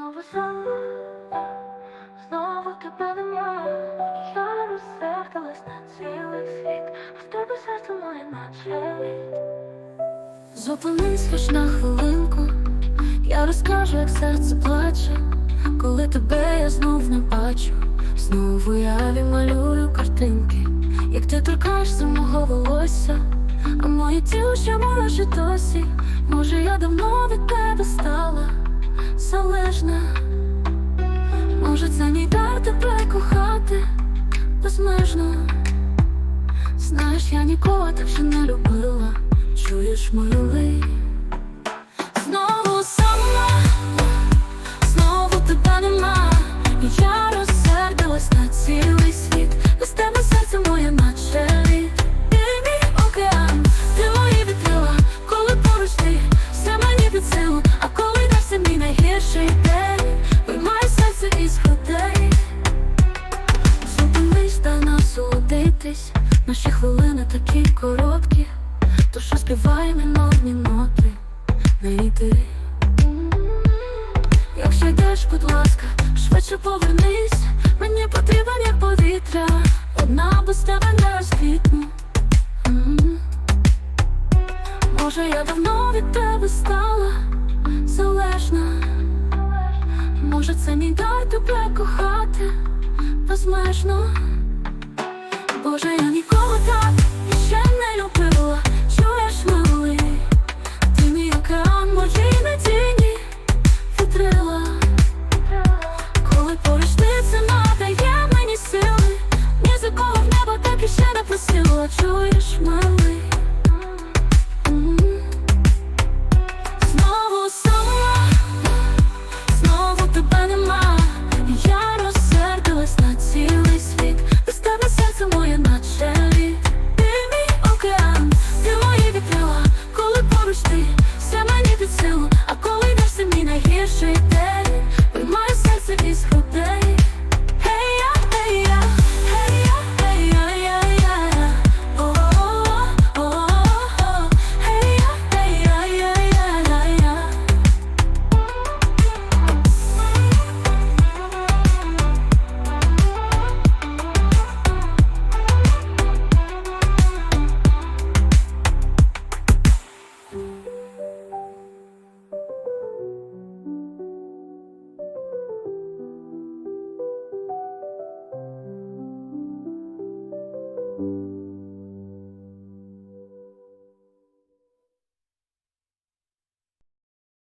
Знову сам, знову тебе нема. Я розсердилась на цілий світ, в тебе серце моє наче лід. Зупинись хоч на хвилинку, я розкажу, як серце плаче, коли тебе я знов не бачу, знову уяві малюю картинки, як ти торкаєшся мого волосся, а моє тіло ще може досі, може я давно від безмежно. Знаєш, я нікого так ще не любила, чуєш мою Наші хвилини такі короткі, то що співай минорні ноти, не йди. Якщо йдеш, будь ласка, швидше повернись, мені потрібен як повітря, одна без тебе не розквітну. Може, я давно від тебе стала залежна. Може, це мій дар тебе кохати безмежно. Боже, я нікого так ще не любила, чуєш малий. Ти мій океан, мої тіні вітрила. Коли це надає мені сили. Ні за кого в небо так і ще не просила, чуєш милий